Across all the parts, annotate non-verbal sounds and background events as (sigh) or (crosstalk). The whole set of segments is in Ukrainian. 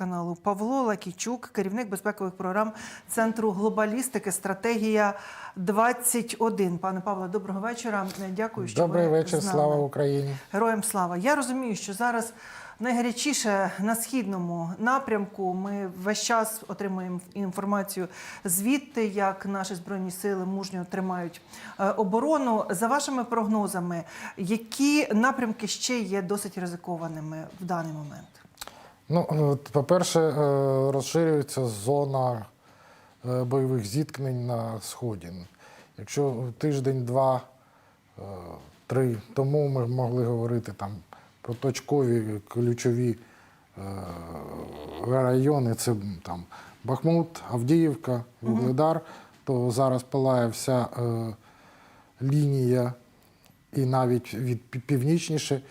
каналу Павло Лакійчук, керівник безпекових програм Центру глобалістики Стратегія 21 Пане Павло, доброго вечора. Дякую, що Добрий ви вечір, з нами. слава Україні. Героям слава. Я розумію, що зараз найгарячіше на східному напрямку. Ми весь час отримуємо інформацію звідти, як наші збройні сили мужньо тримають е, оборону. За вашими прогнозами, які напрямки ще є досить ризикованими в даний момент? Ну, по-перше, е, розширюється зона е, бойових зіткнень на Сході. Якщо тиждень-два, е, три тому ми могли говорити там про точкові ключові е, райони, це там Бахмут, Авдіївка, Вугледар, то зараз палає вся е, лінія і навіть від північніше.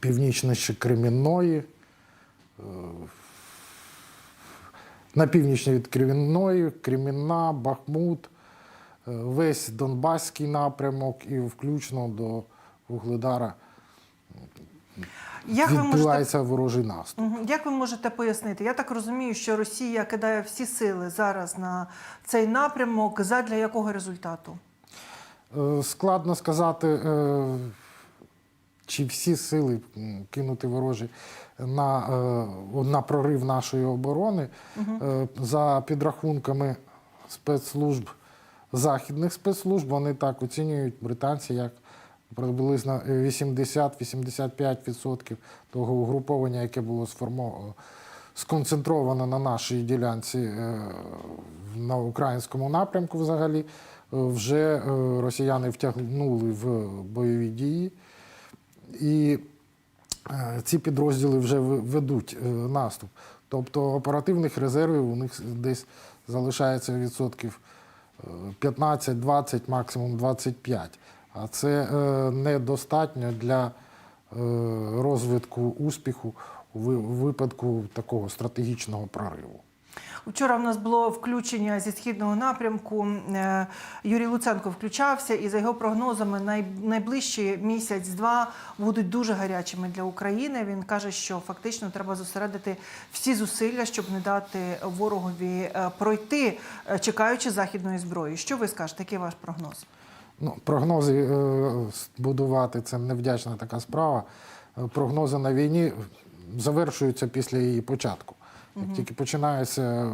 Північніше Кремінної, е, на північні від Кремінної, Кремінна, Бахмут, е, весь Донбаський напрямок і включно до Вугледара Як ви можете відбувається ворожий наступ. Як ви можете пояснити? Я так розумію, що Росія кидає всі сили зараз на цей напрямок. Задля якого результату? Е, Складно сказати, чи всі сили кинути ворожі на, е, на прорив нашої оборони. Е, За підрахунками спецслужб, західних спецслужб, вони так оцінюють британці як приблизно 80-85% того угруповання, яке було сформовано. Сконцентровано на нашій ділянці е, на українському напрямку, взагалі, вже росіяни втягнули в бойові дії, і е, ці підрозділи вже ведуть е, наступ. Тобто оперативних резервів у них десь залишається відсотків е, 15-20, максимум 25. А це е, недостатньо для е, розвитку успіху у випадку такого стратегічного прориву. Вчора в нас було включення зі східного напрямку. Е, Юрій Луценко включався, і за його прогнозами, найближчі місяць-два будуть дуже гарячими для України. Він каже, що фактично треба зосередити всі зусилля, щоб не дати ворогові е, пройти, е, чекаючи західної зброї. Що ви скажете? Який ваш прогноз? Ну, прогнози будувати це невдячна така справа. Прогнози на війні завершуються після її початку. Як тільки починається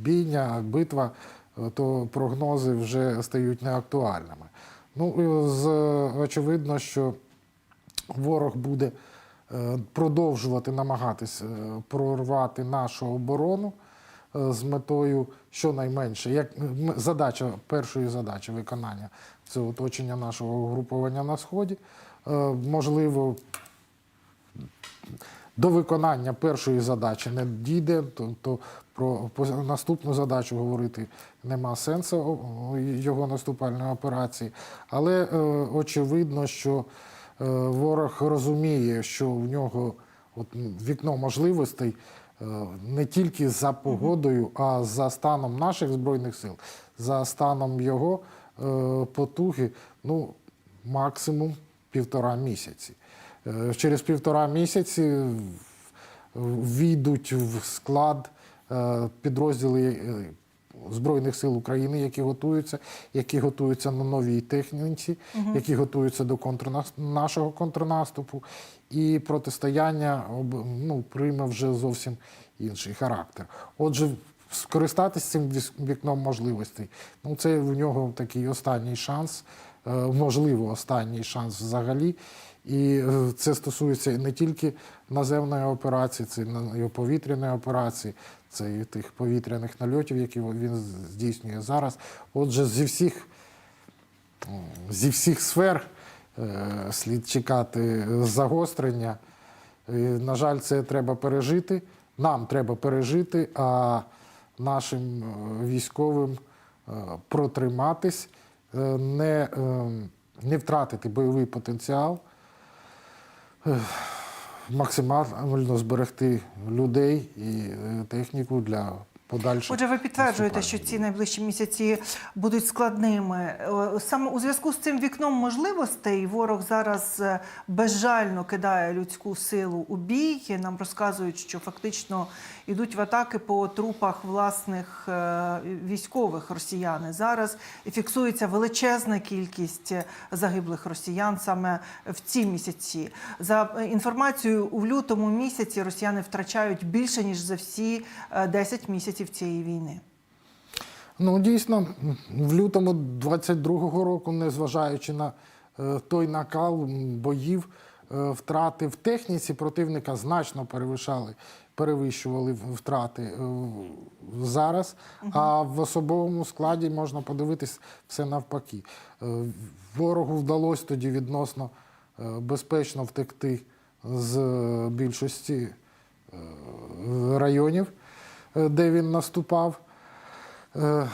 бійня, битва, е, то прогнози вже стають неактуальними. Ну, з, очевидно, що ворог буде е, продовжувати намагатись е, прорвати нашу оборону з метою щонайменше, як задача, першої задачі виконання це оточення нашого угруповання на сході. Можливо, до виконання першої задачі не дійде, тобто про наступну задачу говорити нема сенсу його наступальної операції. Але е, очевидно, що е, ворог розуміє, що в нього от, вікно можливостей е, не тільки за погодою, а за станом наших збройних сил, за станом його е, потуги, ну, максимум півтора місяці. Е, Через півтора місяці війдуть в склад е, підрозділи е, Збройних сил України, які готуються, які готуються на новій техніці, які готуються до контрнас... нашого контрнаступу, і протистояння ну, прийме вже зовсім інший характер. Отже, скористатися цим вікном можливостей, ну це в нього такий останній шанс, можливо, останній шанс взагалі. І е, це стосується не тільки наземної операції, це і повітряної операції, це і тих повітряних нальотів, які він здійснює зараз. Отже, зі всіх, зі всіх сфер е, слід чекати загострення. І, на жаль, це треба пережити. Нам треба пережити, а нашим е, військовим е, протриматись, е, не, е, не втратити бойовий потенціал, е, максимально зберегти людей і е, техніку для подальше. Отже, ви підтверджуєте, що ці найближчі місяці будуть складними. Е, Саме у зв'язку з цим вікном можливостей ворог зараз е, безжально кидає людську силу у бій. Нам розказують, що фактично йдуть в атаки по трупах власних е, військових росіян. І Зараз фіксується величезна кількість загиблих росіян саме в ці місяці. За інформацією, у лютому місяці росіяни втрачають більше ніж за всі е, 10 місяців цієї війни. Ну, дійсно, в лютому 22-го року, незважаючи на е, той накал боїв, е, втрати в техніці противника значно перевищали, перевищували втрати е, зараз. А в особовому складі можна подивитись все навпаки. Ворогу вдалося тоді відносно безпечно втекти з більшості районів, де він наступав е,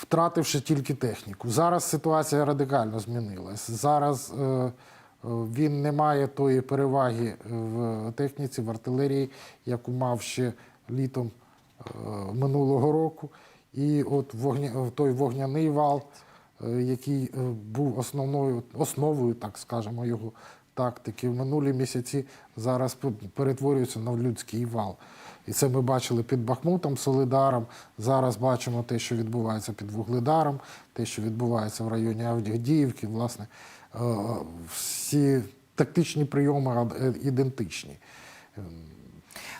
втративши тільки техніку. Зараз ситуація радикально змінилась. Зараз е, е, він не має тої переваги в техніці, в артилерії, яку мав ще літом е, минулого року. І от вогня, той вогняний вал, е, який е, був основною, основою, так скажемо, його тактики в минулі місяці, зараз перетворюється на людський вал. І це ми бачили під Бахмутом, Солидаром. Зараз бачимо те, що відбувається під Вугледаром, те, що відбувається в районі Авдіївки. Власне, е, всі тактичні прийоми е, ідентичні.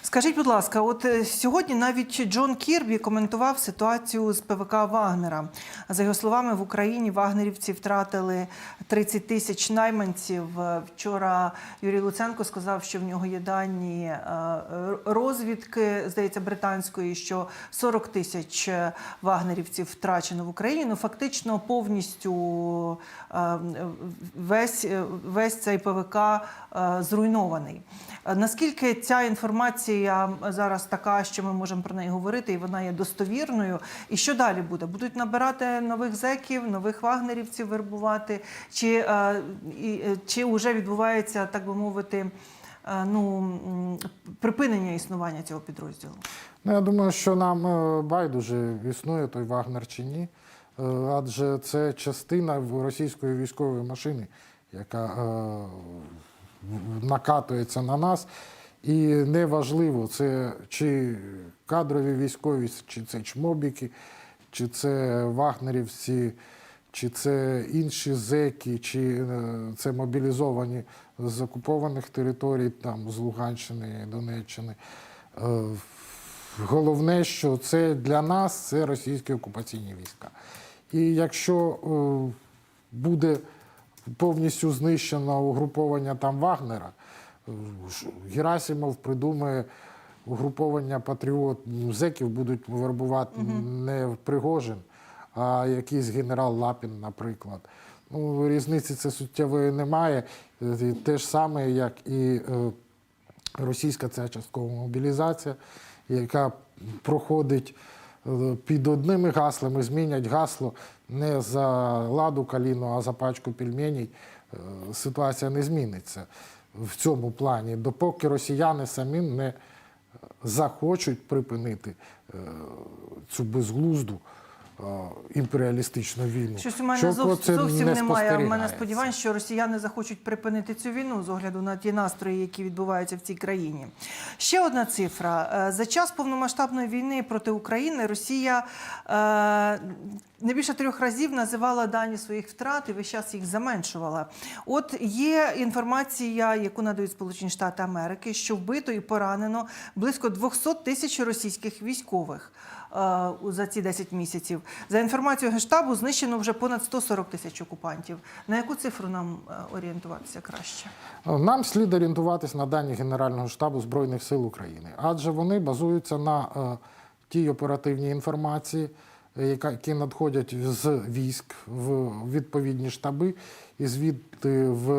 Скажіть, будь ласка, от е, сьогодні навіть Джон Кірбі коментував ситуацію з ПВК Вагнера. За його словами, в Україні вагнерівці втратили 30 тисяч найманців. Е, Вчора Юрій Луценко сказав, що в нього є дані е, розвідки, здається, британської, що 40 тисяч вагнерівців втрачено в Україні. Ну фактично повністю весь, весь цей ПВК зруйнований. Наскільки ця інформація зараз така, що ми можемо про неї говорити, і вона є достовірною? І що далі буде? Будуть набирати нових зеків, нових вагнерівців вербувати? Чи, е, е, чи вже відбувається, так би мовити, е, ну, припинення існування цього підрозділу? Ну, я думаю, що нам байдуже існує той Вагнер чи ні, адже це частина російської військової машини, яка накатується на нас. І неважливо, це чи кадрові військові, чи це чмобіки, чи це вагнерівці, чи це інші зеки, чи е, це мобілізовані з окупованих територій, там з Луганщини, Донеччини. Е, Головне, що це для нас це російські окупаційні війська. І якщо е, буде повністю знищено угруповання там Вагнера, Герасимов придумає угруповання патріот, зеків будуть вербувати не Пригожин, а якийсь генерал Лапін, наприклад. Ну, різниці це суттєвої немає. Те ж саме, як і е, російська ця часткова мобілізація, яка проходить е, під одними гаслами, змінять гасло не за ладу каліну, а за пачку пельменей. Е, Ситуація не зміниться в цьому плані, допоки росіяни самі не захочуть припинити е, цю безглузду імперіалістичну війну. Щось у мене зовсім не немає. У мене сподівань, що росіяни захочуть припинити цю війну з огляду на ті настрої, які відбуваються в цій країні. Ще одна цифра: Е, за час повномасштабної війни проти України Росія е, не більше трьох разів називала дані своїх втрат і весь час їх заменшувала. От є інформація, яку надають Сполучені Штати Америки, що вбито і поранено близько 200 тисяч російських військових за ці 10 місяців. За інформацією Гештабу, знищено вже понад 140 тисяч окупантів. На яку цифру нам е, орієнтуватися краще? Нам слід орієнтуватись на дані Генерального штабу Збройних сил України, адже вони базуються на е, тій оперативній інформації, е, які надходять з військ в відповідні штаби, і звідти в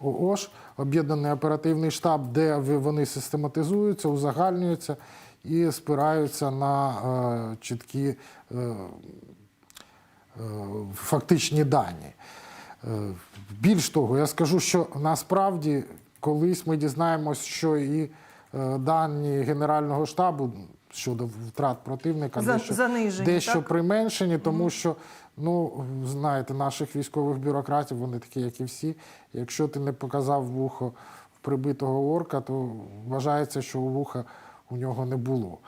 ООШ, об'єднаний оперативний штаб, де вони систематизуються, узагальнюються і спираються на е, чіткі е, е, фактичні дані. Більш того, я скажу, що насправді колись ми дізнаємось, що і дані Генерального штабу щодо втрат противника За- дещо, занижені, дещо так? применшені, тому що ну знаєте, наших військових бюрократів вони такі, як і всі. Якщо ти не показав вухо прибитого орка, то вважається, що у вуха у нього не було.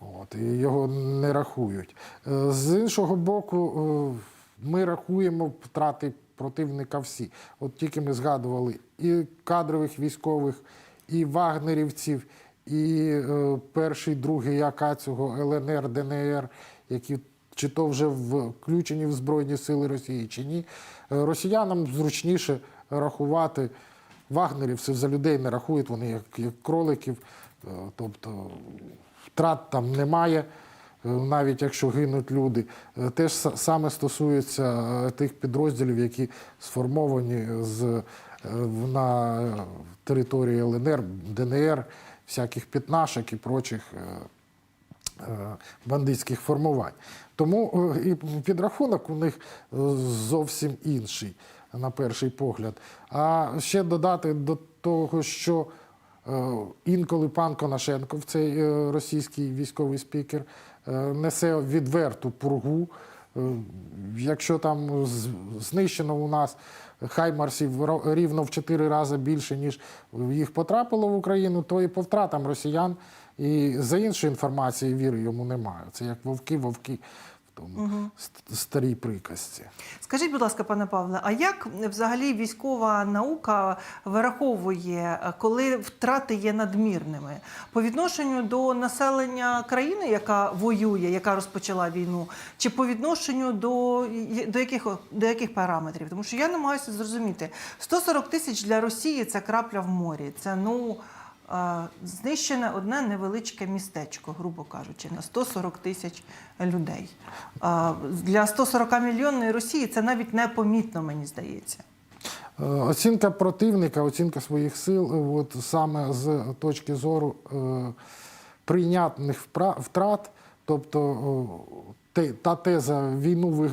От, і його не рахують. Е, З іншого боку, е, ми рахуємо втрати противника всі. От тільки ми згадували і кадрових військових, і вагнерівців, і е, перший, другий АК цього ЛНР, ДНР, які чи то вже включені в Збройні Сили Росії, чи ні. Росіянам зручніше рахувати вагнерівців за людей не рахують, вони як, як кроликів. Е, Тобто втрат там немає, е, навіть якщо гинуть люди. Е, Те ж саме стосується тих підрозділів, які сформовані з, на території ЛНР, ДНР, всяких п'ятнашок і прочих. бандитських формувань. Тому і підрахунок у них зовсім інший, на перший погляд. А ще додати до того, що інколи пан Конашенков, цей е, російський військовий спікер, е, несе відверту пургу. Е, Якщо там знищено у нас хаймарсів рівно в 4 рази більше, ніж їх потрапило в Україну, то і по втратам росіян і за іншою інформацією віри йому немає. Це як вовки, вовки тому ст- старій приказці. Скажіть, будь ласка, пане Павле, а як взагалі військова наука вираховує, коли втрати є надмірними по відношенню до населення країни, яка воює, яка розпочала війну, чи по відношенню до, до, яких, до яких параметрів? Тому що я намагаюся зрозуміти, 140 тисяч для Росії це крапля в морі. Це ну. Знищене одне невеличке містечко, грубо кажучи, на 140 тисяч людей. Для 140 мільйонної Росії це навіть непомітно, мені здається. Е, Оцінка противника, оцінка своїх сил, е, от саме з точки зору е, прийнятних втрат, тобто та теза війну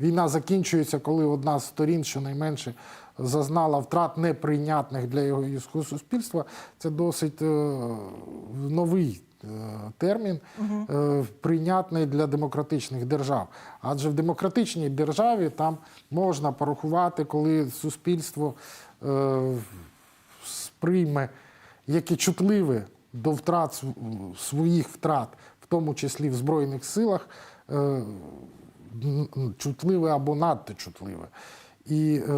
війна закінчується, коли одна з сторін щонайменше зазнала втрат неприйнятних для його суспільства, це досить е, новий е, термін, е, прийнятний для демократичних держав. Адже в демократичній державі там можна порахувати, коли суспільство сприйме яке чутливе до втрат своїх втрат, в тому числі в Збройних силах, чутливе або надто чутливе. І е,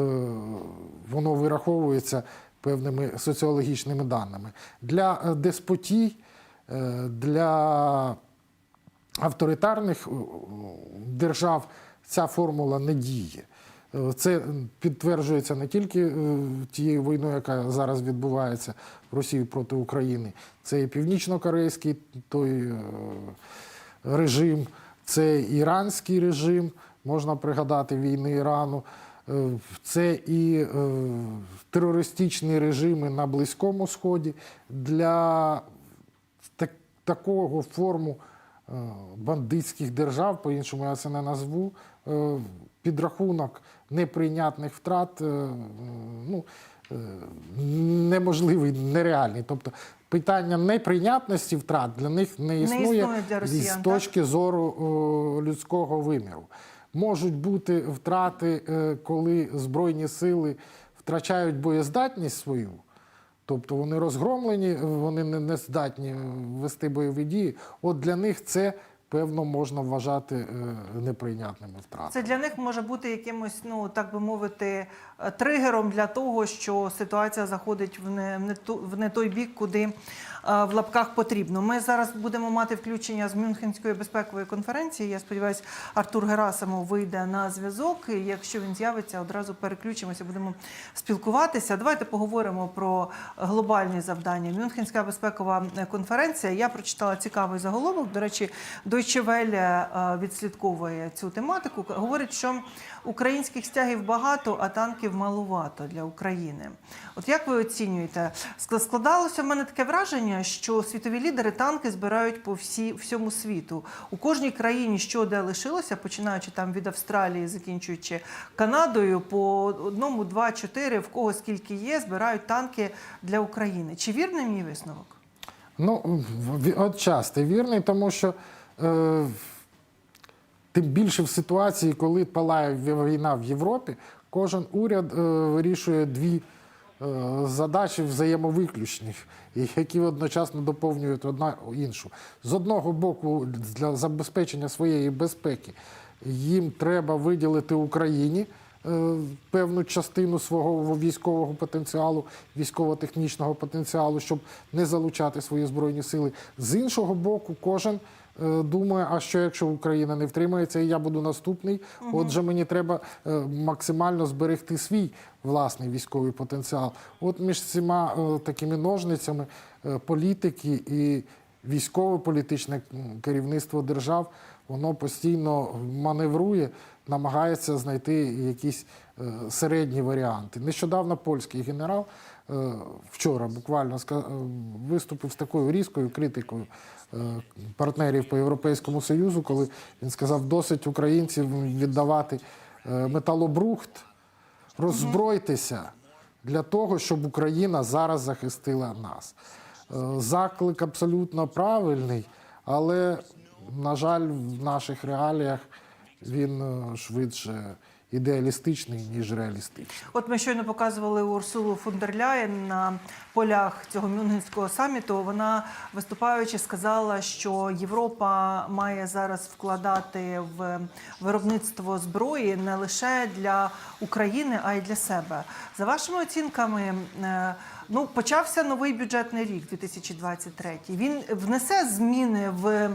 воно вираховується певними соціологічними даними. Для е, деспотій, е, для авторитарних е, держав ця формула не діє. Це підтверджується не тільки тією війною, яка зараз відбувається в Росії проти України, це і північно-корейський той режим, це іранський режим, можна пригадати війни Ірану. Це і е, терористичні режими на Близькому Сході для такого форму е, бандитських держав, по-іншому я це не назву, е, підрахунок неприйнятних втрат ну, неможливий, нереальний. Тобто питання неприйнятності втрат для них не існує, існує для росіян, з так? точки зору людського виміру. Можуть бути втрати, е, коли Збройні сили втрачають боєздатність свою. Тобто вони розгромлені, вони не, не здатні вести бойові дії. От для них це певно можна вважати е, неприйнятними втратами. Це для них може бути якимось, ну так би мовити, е, тригером для того, що ситуація заходить в не, в не, той бік, куди в лапках потрібно. Ми зараз будемо мати включення з Мюнхенської безпекової конференції. Я сподіваюся, Артур Герасимов вийде на зв'язок. І якщо він з'явиться, одразу переключимося, будемо спілкуватися. Давайте поговоримо про глобальні завдання. Мюнхенська безпекова е, конференція. Я прочитала цікавий заголовок. До речі, Deutsche Welle е, відслідковує цю тематику. Говорить, що українських стягів багато, а танків малувато для України. От як ви оцінюєте? Складалося в мене таке враження, що світові лідери танки збирають по всі, всьому світу. У кожній країні, що де лишилося, починаючи там від Австралії, закінчуючи Канадою, по одному, два, чотири, в кого скільки є, збирають танки для України. Чи вірний мій висновок? Ну, отчасти вірний, тому що е, тим більше в ситуації, коли палає війна в Європі, кожен уряд е, вирішує дві задачі взаємовиключні, які одночасно доповнюють одна іншу. З одного боку, для забезпечення своєї безпеки їм треба виділити Україні. е, Певну частину свого військового потенціалу, військово-технічного потенціалу, щоб не залучати свої збройні сили. З іншого боку, кожен е, думає, а що якщо Україна не втримається, і я буду наступний. Отже, мені треба е, максимально зберегти свій власний військовий потенціал. От між цими е, такими ножницями е, політики і військово-політичне керівництво держав воно постійно маневрує, намагається знайти якісь е, середні варіанти. Нещодавно польський генерал е, вчора буквально е, виступив з такою різкою критикою е, партнерів по Європейському Союзу, коли він сказав, досить українців віддавати е, металобрухт, роззбройтеся для того, щоб Україна зараз захистила нас. Е, Заклик абсолютно правильний, але, на жаль, в наших реаліях він е, швидше ідеалістичний, ніж реалістичний. От ми щойно показували Урсулу фон дер Ляєн на полях цього Мюнхенського саміту. Вона виступаючи сказала, що Європа має зараз вкладати в виробництво зброї не лише для України, а й для себе. За вашими оцінками, е, ну почався новий бюджетний рік 2023. Він внесе зміни в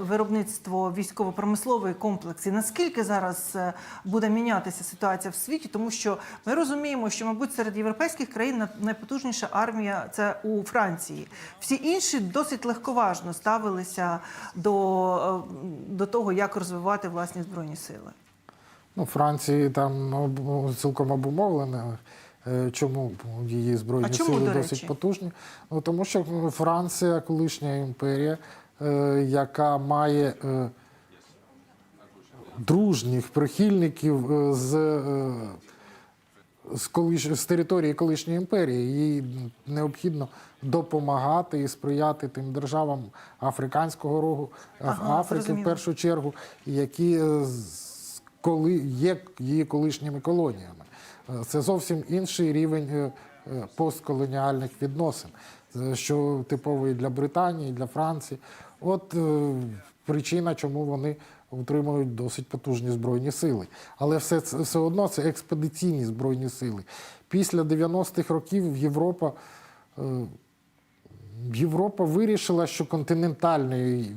виробництво військово-промисловий комплекс. І наскільки зараз е, буде мінятися ситуація в світі? Тому що ми розуміємо, що, мабуть, серед європейських країн на- найпотужніша армія це у Франції. Всі інші досить легковажно ставилися до, е, до того, як розвивати власні збройні сили. Ну, Франції там цілком обумовлено. е, Чому її збройні чому, сили до досить потужні? Ну тому що Франція колишня імперія, е, яка має е, дружніх прихильників е, з, е, з, колиш... з території колишньої імперії. Їй необхідно допомагати і сприяти тим державам африканського рогу, Ага, Африки в першу чергу, які е, коли є її колишніми колоніями. Е, Це зовсім інший рівень е, е, постколоніальних відносин, е, що типовий для Британії, для Франції. От е, причина, чому вони утримують досить потужні збройні сили. Але все, все одно це експедиційні збройні сили. Після 90-х років Європа. е, Європа вирішила, що континентальної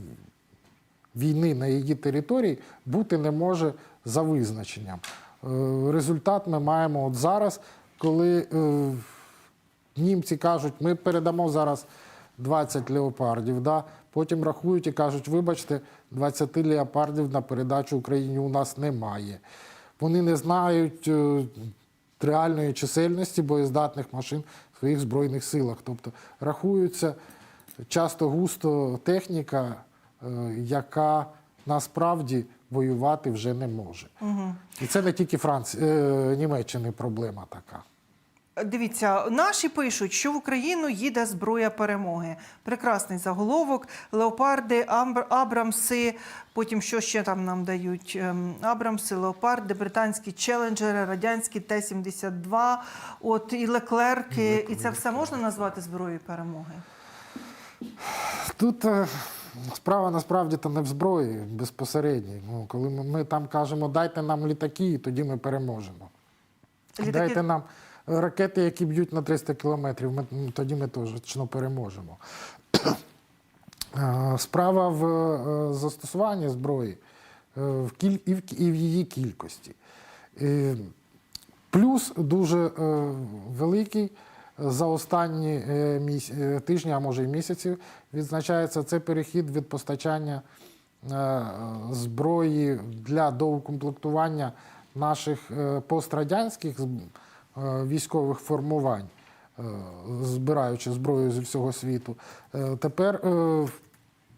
війни на її території бути не може за визначенням. Е, Результат ми маємо от зараз, коли е, німці кажуть, ми передамо зараз 20 леопардів. Да? Потім рахують і кажуть, вибачте, 20 леопардів на передачу Україні у нас немає. Вони не знають е, реальної чисельності боєздатних машин в своїх збройних силах. Тобто рахується часто густо техніка, е, яка насправді воювати вже не може. І це не тільки Франції, е, Німеччини проблема така. Дивіться, наші пишуть, що в Україну їде зброя перемоги. Прекрасний заголовок. Леопарди, Амбр- Абрамси. Потім що ще там нам дають? Ем, Абрамси, леопарди, британські челенджери, радянські Т-72, от і леклерки. І це все можна назвати зброєю перемоги? Тут е, справа насправді то не в зброї безпосередній. Ну, коли ми, ми там кажемо, дайте нам літаки, і тоді ми переможемо. Літаки- Дайте нам е, ракети, які б'ють на 300 кілометрів, ми, тоді ми точно переможемо. (clears throat) Справа в е, застосуванні зброї е, в кіль... і, в... і в її кількості. Е, Плюс дуже е, великий за останні міс... тижні, а може і місяці, відзначається це перехід від постачання зброї для доукомплектування наших пострадянських військових формувань, е, збираючи зброю з всього світу. Е, Тепер е,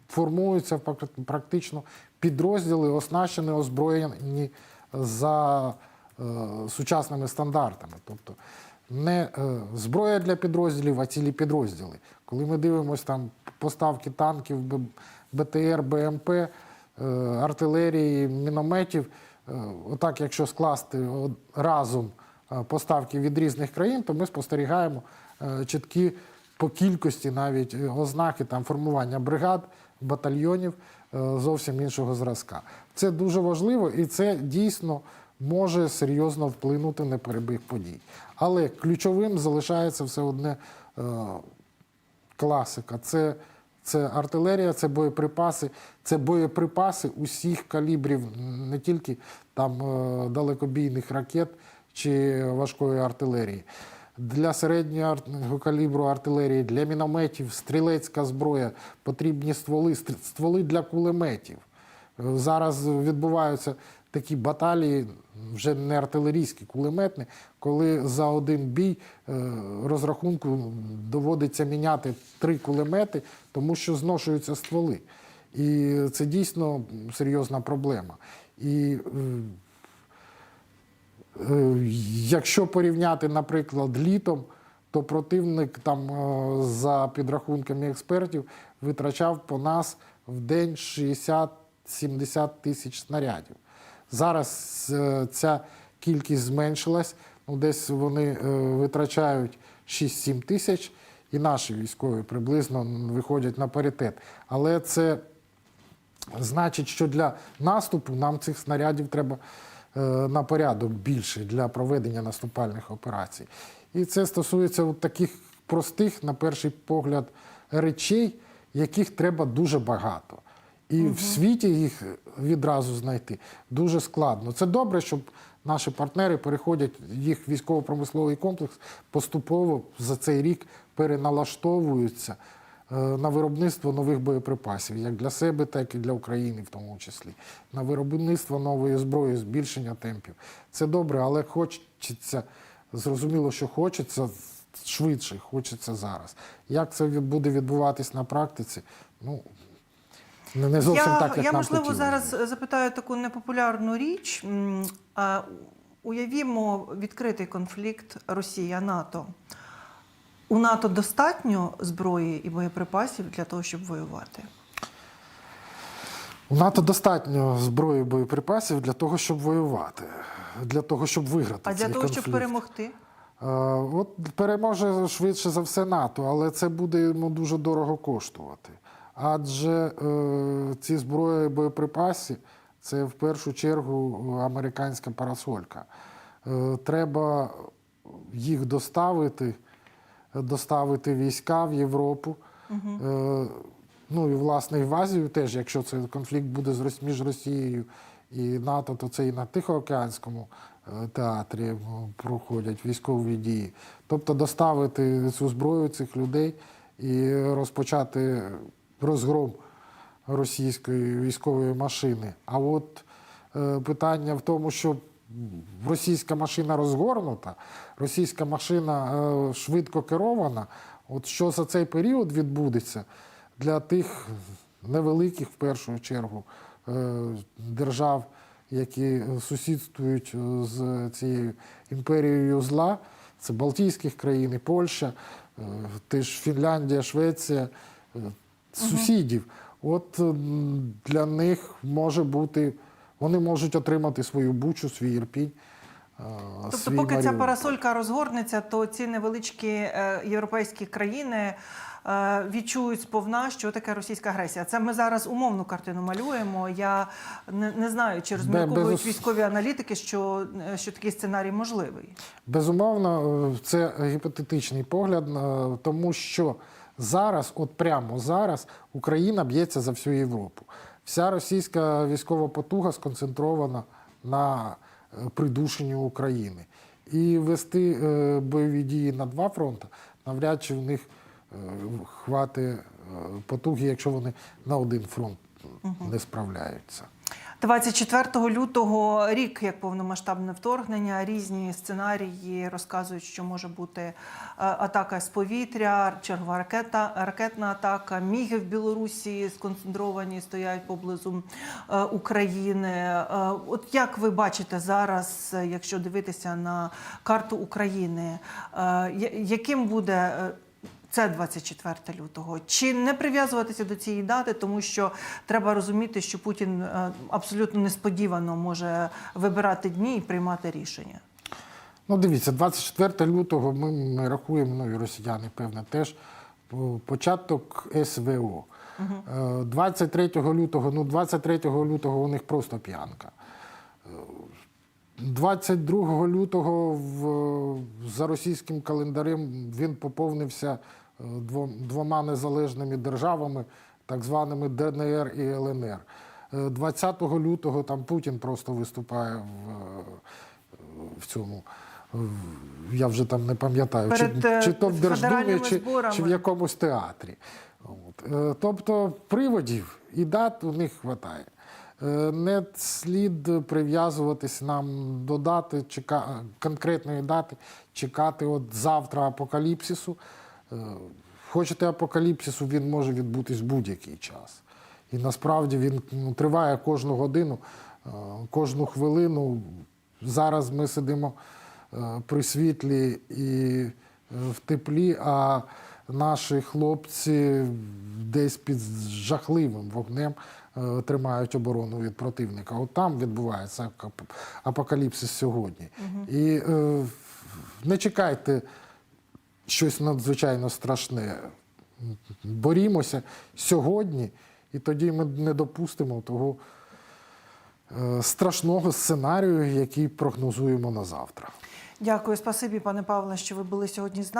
формуються практично підрозділи, оснащені, озброєні за е, сучасними стандартами. Тобто не е, зброя для підрозділів, а цілі підрозділи. Коли ми дивимося там поставки танків, БТР, БМП, е, артилерії, мінометів, е, отак, якщо скласти разом е, поставки від різних країн, то ми спостерігаємо е, чіткі по кількості навіть е, ознаки там формування бригад, батальйонів е, зовсім іншого зразка. Це дуже важливо і це дійсно може серйозно вплинути на перебіг подій. Але ключовим залишається все одне е, класика. Це, це артилерія, це боєприпаси, це боєприпаси усіх калібрів, не тільки там е, далекобійних ракет чи важкої артилерії. Для середнього калібру артилерії, для мінометів, стрілецька зброя, потрібні стволи, стволи для кулеметів. Зараз відбуваються такі баталії, вже не артилерійські, кулеметні, коли за один бій е, розрахунку доводиться міняти три кулемети, тому що зношуються стволи. І це дійсно серйозна проблема. І Е, Якщо порівняти, наприклад, літом, то противник там е, за підрахунками експертів витрачав по нас в день 60-70 тисяч снарядів. Зараз е, ця кількість зменшилась. Ну, десь вони е, витрачають 6-7 тисяч, і наші військові приблизно виходять на паритет. Але це Значить, що для наступу нам цих снарядів треба на порядок більше для проведення наступальних операцій. І це стосується от таких простих, на перший погляд, речей, яких треба дуже багато. І в світі їх відразу знайти дуже складно. Це добре, щоб наші партнери переходять, їх військово-промисловий комплекс поступово за цей рік переналаштовуються е, на виробництво нових боєприпасів, як для себе, так і для України, в тому числі, на виробництво нової зброї, збільшення темпів. Це добре, але хочеться, зрозуміло, що хочеться швидше, хочеться зараз. Як це буде відбуватись на практиці? Ну, не зовсім я, так, як я нам можливо хотілося. зараз запитаю таку непопулярну річ. Уявімо відкритий конфлікт Росія-НАТО. У НАТО достатньо зброї і боєприпасів для того, щоб воювати. У НАТО достатньо зброї і боєприпасів для того, щоб воювати, для того, щоб виграти. А для того, конфлікт. щоб перемогти, Е, От переможе швидше за все НАТО, але це буде йому дуже дорого коштувати. Адже е, ці зброї і боєприпаси це в першу чергу американська парасолька. Е, треба їх доставити, доставити війська в Європу. Е, ну і власне і в Азію теж, якщо цей конфлікт буде між Росією і НАТО, то це і на Тихоокеанському е, театрі проходять військові дії. Тобто доставити цю зброю цих людей і розпочати розгром російської військової машини. А от е, питання в тому, що російська машина розгорнута, російська машина е, швидко керована. От що за цей період відбудеться для тих невеликих, в першу чергу, е, держав, які сусідствують е, з цією імперією зла, це Балтійських країн, і Польща, теж Фінляндія, Швеція, сусідів. От для них може бути, вони можуть отримати свою бучу, свій ірпінь. е, тобто, свій поки ця парасолька розгорнеться, то ці невеличкі е, європейські країни е, відчують сповна, що таке російська агресія. Це ми зараз умовну картину малюємо. Я не, не знаю, чи розмірковують безус- військові аналітики, що, що такий сценарій можливий. Безумовно, це гіпотетичний погляд, тому що зараз, от прямо зараз, Україна б'ється за всю Європу. Вся російська військова потуга сконцентрована на е, придушенню України. І вести е, бойові дії на два фронти навряд чи в них е, хвати е, потуги, якщо вони на один фронт не справляються. 24 лютого рік як повномасштабне вторгнення. Різні сценарії розказують, що може бути е, атака з повітря, чергова ракета, ракетна атака. Міги в Білорусі сконцентровані стоять поблизу е, України. Е, От як ви бачите зараз, якщо дивитися на карту України, яким буде це 24 лютого. Чи не прив'язуватися до цієї дати, тому що треба розуміти, що Путін е, абсолютно несподівано може вибирати дні і приймати рішення. Ну, дивіться, 24 лютого ми, ми рахуємо, ну і росіяни, певне, теж початок СВО. Е, 23 лютого, ну 23 лютого у них просто п'янка. Е, 22 лютого в, за російським календарем він поповнився е, двома незалежними державами, так званими ДНР і ЛНР. Е, 20 лютого там Путін просто виступає в, е, в цьому. Я вже там не пам'ятаю, чи, е, чи то в Держдумі, чи, чи в якомусь театрі. От. Е, Тобто приводів і дат у них вистачає. Не слід прив'язуватись нам до дати, чека... конкретної дати, чекати от завтра апокаліпсису. Е, Хочете апокаліпсису, він може відбутись будь-який час. І насправді він ну, триває кожну годину, е, кожну хвилину. Зараз ми сидимо е, при світлі і в теплі, а наші хлопці десь під жахливим вогнем тримають оборону від противника. От там відбувається апокаліпсис сьогодні. І е, не чекайте щось надзвичайно страшне. Борімося сьогодні, і тоді ми не допустимо того е, страшного сценарію, який прогнозуємо на завтра. Дякую, спасибі, пане Павле, що ви були сьогодні з нами.